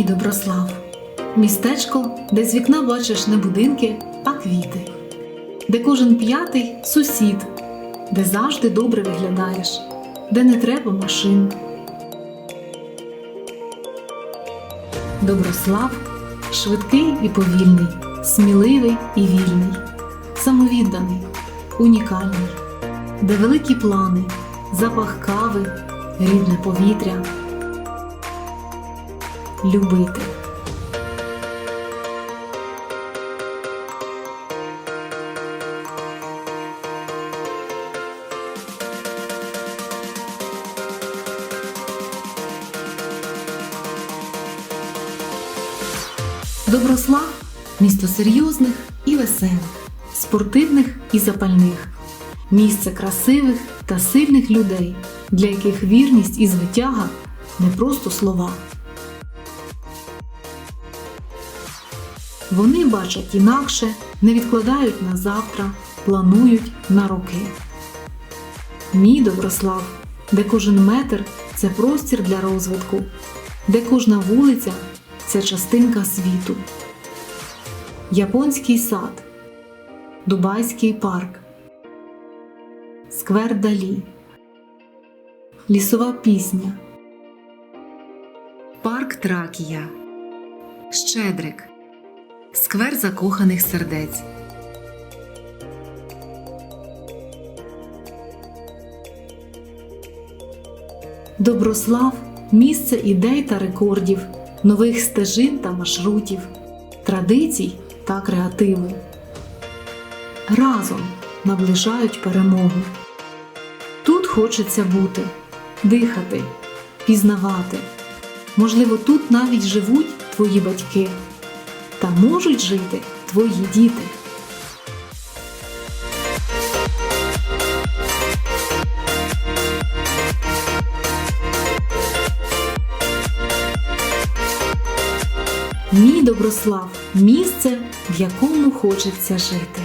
Мій Доброслав. Містечко, де з вікна бачиш не будинки, а квіти, де кожен п'ятий сусід, де завжди добре виглядаєш, де не треба машин. Доброслав швидкий і повільний, сміливий і вільний, самовідданий, унікальний, де великі плани, запах кави, рідне повітря. Любити. Доброслав місто серйозних і веселих, спортивних і запальних, місце красивих та сильних людей, для яких вірність і звитяга не просто слова. Вони бачать інакше, не відкладають на завтра, планують на роки. Мій Доброслав, де кожен метр це простір для розвитку, де кожна вулиця це частинка світу. Японський сад, Дубайський парк, Сквер Далі, Лісова пісня, Парк Тракія, Щедрик, Сквер закоханих сердець. Доброслав місце ідей та рекордів, нових стежин та маршрутів, традицій та креативи. Разом наближають перемогу. Тут хочеться бути, дихати, пізнавати. Можливо, тут навіть живуть твої батьки та можуть жити твої діти. Мій Доброслав місце, в якому хочеться жити.